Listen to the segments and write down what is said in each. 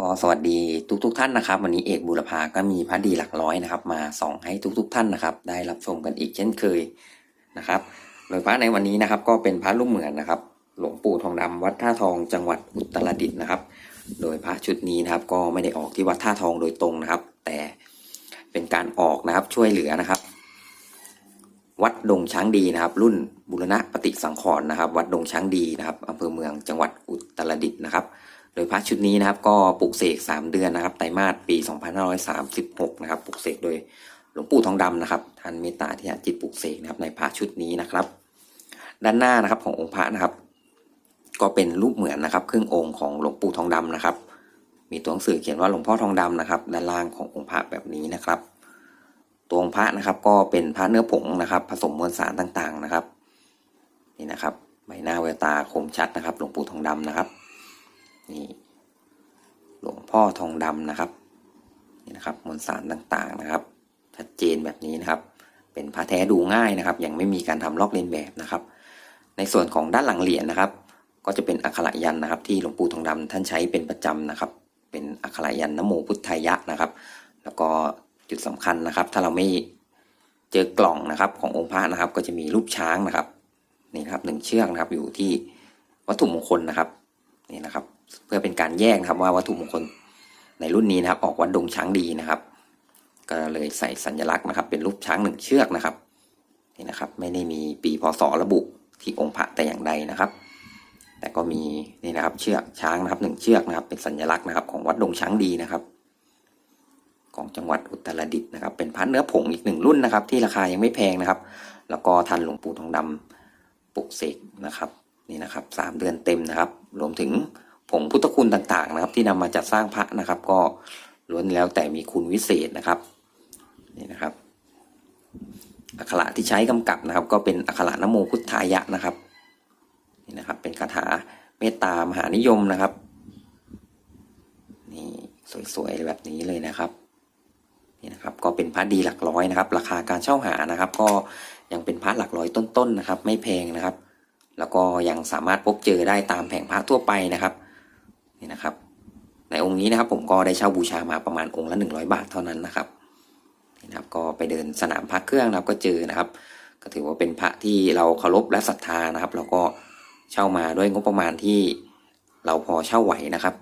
ก็สวัสดีทุกๆทท่านนะครับ วันนี้เอกบุรพาก็มีพระดีหลักร้อยนะครับ มาส่องให้ทุกๆทท่านนะครับ ได้รับชมกันอีกเช่นเคยนะครับโดยพระในวันนี้นะครับ ก็เป็นพระรูปเหมือนนะครับ หลวงปู่ทองดำวัดท่าทองจังหวัดอุตรดิตถ์นะครับ โดยพระชุดนี้นะครับ ก็ไม่ได้ออกที่วัดท่าทองโดยตรงนะครับ แต่เป็นการออกนะครับช่วยเหลือนะครับ วัดดงช้างดีนะครับ รุ่นบุรณะปฏิสังขรณ์นะครับ วัดดงช้างดีนะครับอำเภอเมืองจังหวัดอุตรดิตถ์นะครับ โดยพระชุดนี้นะครับ ก็ปลูกเสก3เดือนนะครับไตรมาสปี 2536 นะครับปลูกเสกโดยหลวงปู่ทองดำนะครับท่านเมตตาที่จิตปลูกเสกนะครับในพระชุดนี้นะครับ ด้านหน้านะครับขององค์พระนะครับ ก็เป็นรูปเหมือนนะครับ ครึ่งองค์ของหลวงปู่ทองดำนะครับ มีตัวหนังสือเขียนว่าหลวงพ่อทองดำนะครับด้านล่างขององค์พระแบบนี้นะครับ ตัวองค์พระนะครับ ก็เป็นพระเนื้อผงนะครับ ผสมมวลสารต่างๆนะครับ นี่นะครับใบหน้าแววตาคมชัดนะครับ หลวงปู่ทองดำนะครับ นี่หลวงพ่อทองดำนะครับนี่นะครับมวลสารต่างๆนะครับ ชัดเจนแบบนี้นะครับ เป็นพระแท้ดูง่ายนะครับ ยังไม่มีการทำลอกเลียนแบบนะครับ ในส่วนของด้านหลังเหรียญนะครับ ก็จะเป็นอักขระยันนะครับ ที่หลวงปู่ทองดำท่านใช้เป็นประจำนะครับ เป็นอักขระยันนโมพุทธายะนะครับ แล้วก็จุดสำคัญนะครับ ถ้าเราไม่เจอกล่องนะครับขององค์พระนะครับ ก็จะมีรูปช้างนะครับนี่นะครับหนึ่งเชือกนะครับอยู่ที่วัตถุมงคลนะครับนี่นะครับ เพื่อเป็นการแยกนะครับว่าวัตถุมงคลในรุ่นนี้นะครับ ออกวัดดงช้างดีนะครับ ก็เลยใส่สัญลักษณ์นะครับ เป็นรูปช้างหนึ่งเชือกนะครับนี่นะครับ ไม่ได้มีปีพศระบุที่องค์พระแต่อย่างใดนะครับ แต่ก็มีนี่นะครับเชือกช้างนะครับหนึ่งเชือกนะครับ เป็นสัญลักษณ์นะครับ ของวัดดงช้างดีนะครับ ของจังหวัดอุตรดิตถ์นะครับ เป็นพันเนื้อผงอีกหนึ่งรุ่นนะครับ ที่ราคายังไม่แพงนะครับ แล้วก็ทันหลวงปู่ทองดำปลุกเสกนะครับนี่นะครับสามเดือนเต็มนะครับ รวมถึง ผงพุทธคุณต่างๆ นะครับ ที่นำมาจัดสร้างพระนะครับ ก็ล้วนแล้วแต่มีคุณวิเศษนะครับนี่นะครับอักขระที่ใช้กำกับนะครับ ก็เป็นอักขระนโมพุทธายะนะครับนี่นะครับ เป็นคาถาเมตตามหานิยมนะครับนี่สวยๆแบบนี้เลยนะครับนี่นะครับก็เป็นพระดีหลักร้อยนะครับ ราคาการเช่าหานะครับ ก็ยังเป็นพระหลักร้อยต้นๆนะครับ ไม่แพงนะครับ แล้วก็ยังสามารถพบเจอได้ตามแผงพระทั่วไปนะครับ นี้นะครับผมก็ได้เช่าบูชามาประมาณองค์ละ 100 บาทเท่านั้นนะครับนี่นะครับ ก็ไปเดินสนามพระเครื่องนะครับก็เจอนะครับ ก็ถือว่าเป็นพระที่เราเคารพและศรัทธานะครับแล้วก็เช่ามาด้วยงบประมาณที่เราพอเช่าไหวนะครับ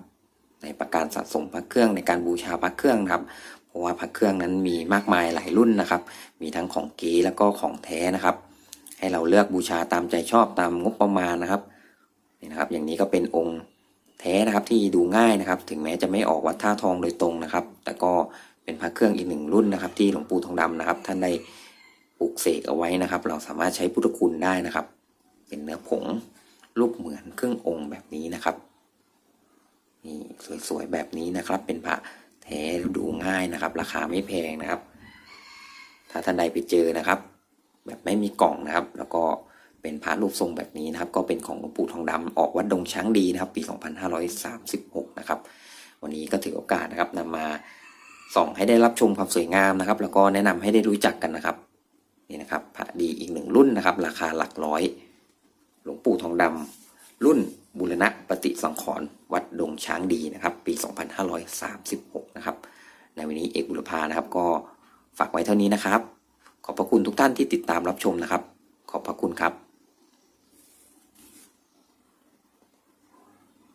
ในประการสะสมพระเครื่องในการบูชาพระเครื่องนะครับ เพราะว่าพระเครื่องนั้นมีมากมายหลายรุ่นนะครับ มีทั้งของเก๋แล้วก็ของแท้นะครับ ให้เราเลือกบูชาตามใจชอบตามงบประมาณนะครับนี่นะครับ อย่างนี้ก็เป็นองค์ แท้นะครับที่ดูง่ายนะครับ ถึงแม้จะไม่ออกวัดท่าทองโดยตรงนะครับ แต่ก็เป็นพระเครื่องอีกหนึ่งรุ่นนะครับ ที่หลวงปู่ทองดำนะครับ ท่านได้ปลูกเสกเอาไว้นะครับ เราสามารถใช้พุทธคุณได้นะครับ เป็นเนื้อผงรูปเหมือนเครื่ององค์แบบนี้นะครับนี่สวยๆแบบนี้นะครับ เป็นพระแท้ดูง่ายนะครับ ราคาไม่แพงนะครับ ถ้าท่านใดไปเจอนะครับ แบบไม่มีกล่องนะครับ แล้วก็ เป็นพระรูปทรงแบบนี้นะครับ ก็เป็นของหลวงปู่ทองดำออกวัดดงช้างดีนะครับ ปี 2536 นะครับ วันนี้ก็ถือโอกาสนะครับนำมาส่องให้ได้รับชมความสวยงามนะครับ แล้วก็แนะนำให้ได้รู้จักกันนะครับนี่นะครับพระดีอีกหนึ่งรุ่นนะครับ ราคาหลักร้อย หลวงปู่ทองดำรุ่นบุรณะปฏิสังขรณ์วัดดงช้างดีนะครับ ปี 2536 นะครับ ในวันนี้เอกบุรพานะครับ ก็ฝากไว้เท่านี้นะครับ ขอบพระคุณทุกท่านที่ติดตามรับชมนะครับ ขอบพระคุณครับ